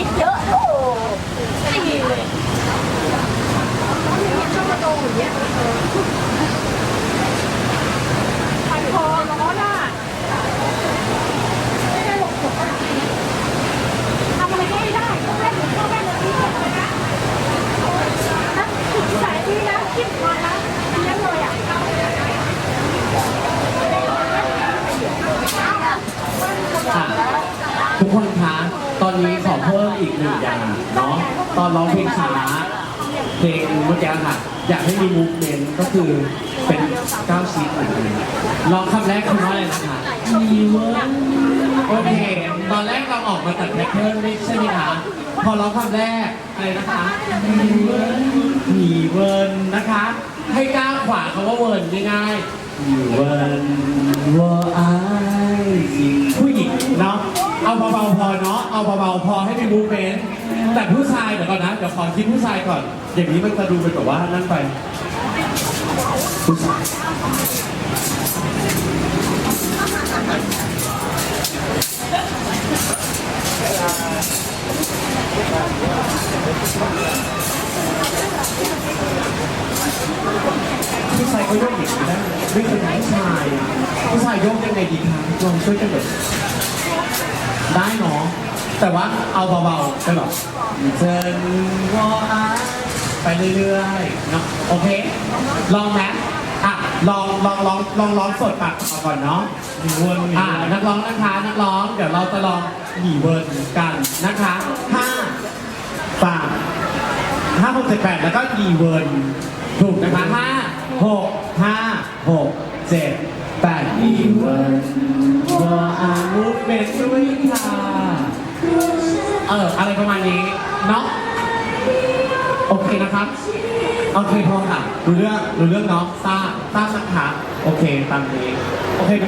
ิดเยอะโอ้ไม่เลยอยล้ยพันคอร้อนอะไม่ได้หลบหลบทำอะไรก็ไม่ได้ต้องเล่นหรือต้องเล่นแบบนี้เลยนะนะสายนี้นะคิดมานะเลี้ยงเลยอะทุกคนคะ เพิ่มอีกหนึ่งอย่างเนาะตอนร้องเพลงช้าเพลงเมื่อกี้ค่ะ อยากให้มีมูฟเมนต์ก็คือเป็นก้าวชีดเหมือนกันลองคำแรกคือว่าอะไรนะคะมีเวิร์โอเคตอนแรกเราออกมาตัดแพทเทิร์นไม่ใช่ไหมคะพอร้องคำแรกอะไรนะคะมีเวิร์มีเวิร์นะคะ ให้ก้าวขวาคำว่าเวิร์ง่ายๆมีเวิร์วอไอผู้หญิงเนาะ เอาเบาๆพอเนาะ เอาเบาๆพอให้มีมูฟเมนต์แต่ผู้ชายเดี๋ยวก่อนนะ เดี๋ยวขอคิดผู้ชายก่อน อย่างนี้มันจะดูเป็นแบบว่านั่นไปผู้ชายผู้ชายก็ยกอย่างนี้ได้ไม่เคยเป็นผู้ชายอะผู้ชายยกยังไงดีคะลองช่วยกันแบบ ได้เนาะแต่ว่าเอาเบาๆไปแบบเชิญวออาไปเรื่อยๆเนาะโอเค ลองไหมอะลองลองลองลองร้องสดปากก่อนเนาะมีเวิร์นมีอ่านักร้องนะคะนักร้อง เดี๋ยวเราจะลองหนีเวิร์นกันนะคะห้าสามห้าหกเจ็ดแปดแล้วก็หนีเวิร์นถูกนะคะห้าหกห้าหกเจ็ดแปดหนีเวิร์นวออามูฟ เมนต์ด้วยค่ะเอออะไรประมาณนี้เนาะโอเคนะครับโอเคพอค่ะรู้เรื่องรู้เรื่องเนาะทราบทราบนะคะโอเคตามนี้โอเคไหม